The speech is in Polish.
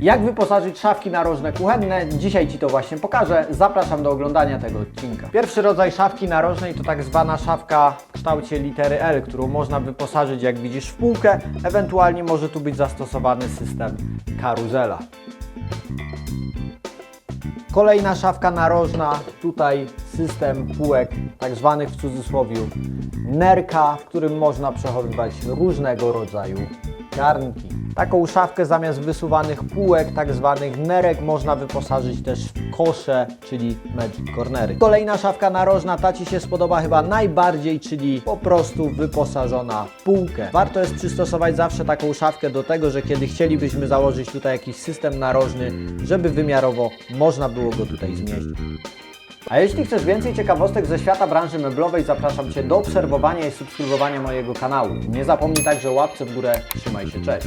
Jak wyposażyć szafki narożne kuchenne? Dzisiaj Ci to właśnie pokażę. Zapraszam do oglądania tego odcinka. Pierwszy rodzaj szafki narożnej to tak zwana szafka w kształcie litery L, którą można wyposażyć, jak widzisz, w półkę. Ewentualnie może tu być zastosowany system karuzela. Kolejna szafka narożna, tutaj system półek, tak zwanych w cudzysłowie nerka, w którym można przechowywać różnego rodzaju garnki. Taką szafkę zamiast wysuwanych półek, tak zwanych nerek, można wyposażyć też w kosze, czyli magic cornery. Kolejna szafka narożna, ta Ci się spodoba chyba najbardziej, czyli po prostu wyposażona w półkę. Warto jest przystosować zawsze taką szafkę do tego, że kiedy chcielibyśmy założyć tutaj jakiś system narożny, żeby wymiarowo można było go tutaj zmieścić. A jeśli chcesz więcej ciekawostek ze świata branży meblowej, zapraszam Cię do obserwowania i subskrybowania mojego kanału. Nie zapomnij także o łapce w górę. Trzymaj się, cześć!